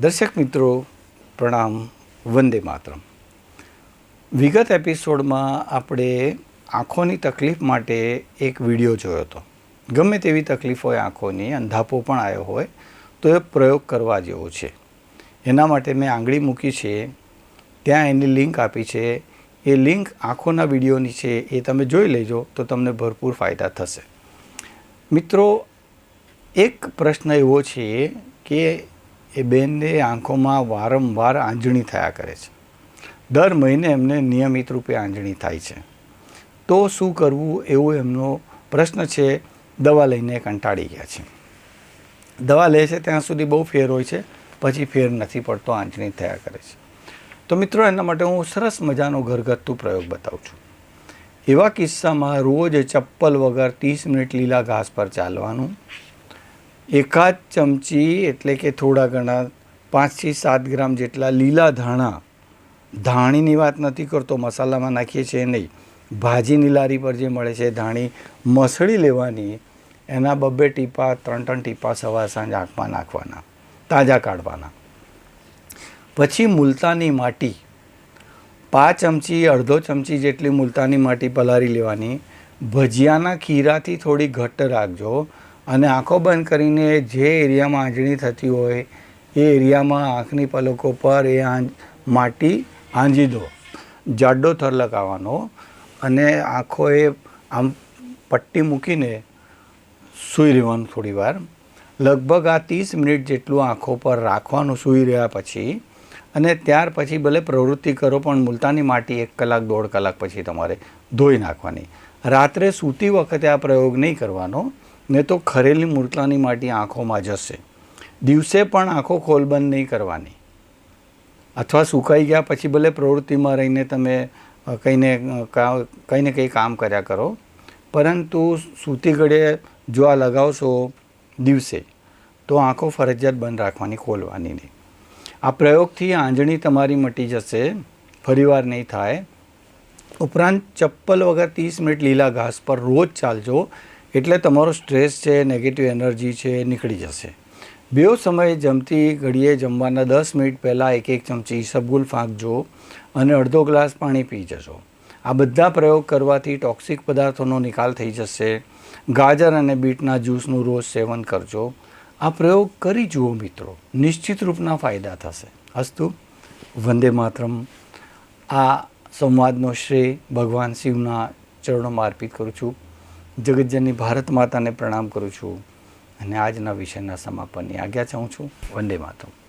દર્શક મિત્રો, પ્રણામ, વંદે માતરમ. વિગત એપિસોડમાં આપણે આંખોની તકલીફ માટે એક વીડિયો જોયો હતો. ગમે તેવી તકલીફ હોય આંખોની, અંધાપો પણ આવ્યો હોય, તો એ પ્રયોગ કરવા જેવો છે. એના માટે મેં આંગળી મૂકી છે. ત્યાં એની લિંક આપી છે. એ લિંક આંખોના વિડીયોની છે. એ તમે જોઈ લેજો, તો તમને ભરપૂર ફાયદા થશે. મિત્રો, એક પ્રશ્ન એવો છે કે એ બેનને આંખોમાં વારંવાર આંજણી થયા કરે છે. દર મહિને એમને નિયમિત રૂપે આંજણી થાય છે. તો શું કરવું એવો એમનો પ્રશ્ન છે, દવા લઈને કંટાળી ગયા છે. દવા લે છે ત્યાં સુધી બહુ ફેર હોય છે, પછી ફેર નથી પડતો, આંજણી થયા કરે છે. તો મિત્રો, એના માટે હું સરસ મજાનો ઘરગથ્થુ પ્રયોગ બતાવું છું. એવા કિસ્સામાં રોજ ચપ્પલ વગર ત્રીસ મિનિટ લીલા ઘાસ પર ચાલવાનું એકાદ ચમચી એટલે કે થોડા ઘણા પાંચથી સાત ગ્રામ જેટલા લીલા ધાણા. ધાણીની વાત નથી કરતો, મસાલામાં નાખીએ છીએ નહીં. ભાજીની લારી પર જે મળે છે ધાણી મસળી લેવાની. એના બબ્બે ટીપા, ત્રણ ત્રણ ટીપા સવાર સાંજ આંખમાં નાખવાના, તાજા કાઢવાના. પછી મુલતાની માટી. પાંચ ચમચી, અડધો ચમચી જેટલી મુલતાની માટી પલાળી લેવાની. ભજીયાના ખીરાથી થોડી ઘટ્ટ રાખજો. અને આંખો બંધ કરીને જે એરિયામાં આંજણી થતી હોય, એ એરિયામાં આંખની પલકો પર એ માટી આંજી દો. જાડો થર લગાવવાનો અને આંખોએ આમ પટ્ટી મૂકીને સૂઈ રહેવાનું થોડી વાર. લગભગ આ ત્રીસ મિનિટ જેટલું આંખો પર રાખવાનું સૂઈ રહ્યા પછી અને ત્યાર પછી ભલે પ્રવૃત્તિ કરો, પણ મુલતાની માટી એક કલાક, દોઢ કલાક પછી તમારે ધોઈ નાખવાની. રાત્રે સૂતી વખતે આ પ્રયોગ નહીં કરવાનો. ને તો ખરેલી મૂર્તાની માટી આંખોમાં જશે. દિવસે પણ આંખો ખોલબંધ નહીં કરવાની. અથવા સુકાઈ ગયા પછી ભલે પ્રવૃત્તિમાં રહીને તમે કંઈને કંઈ ને કંઈ કામ કર્યા કરો, પરંતુ સૂતી ઘડીએ જો આ લગાવશો દિવસે, તો આંખો ફરજિયાત બંધ રાખવાની, ખોલવાની નહીં. આ પ્રયોગથી આંજણી તમારી મટી જશે, ફરીવાર નહીં થાય. ઉપરાંત ચપ્પલ વગર ત્રીસ મિનિટ લીલા ઘાસ પર રોજ ચાલજો એટલે તમારો સ્ટ્રેસ છે નેગેટિવ એનર્જી છે એ નીકળી જશે. બે સમયે જમતી ઘડીએ જમવાના દસ મિનિટ પહેલાં એક એક ચમચી સબગુલ ફાંકજો અને અડધો ગ્લાસ પાણી પી જશો. આ બધા પ્રયોગ કરવાથી ટોક્સિક પદાર્થોનો નિકાલ થઈ જશે. ગાજર અને બીટના જ્યુસનું રોજ સેવન કરજો. આ પ્રયોગ કરી જુઓ મિત્રો. નિશ્ચિત રૂપના ફાયદા થશે. અસ્તુ. વંદે માતરમ. આ સંવાદનો શ્રેય ભગવાન શિવના ચરણોમાં અર્પિત કરું છું. જગતજનની ભારત માતાને પ્રણામ કરું છું અને આજના વિષયના સમાપનની આજ્ઞા ચાહું છું. વંદે માતરમ.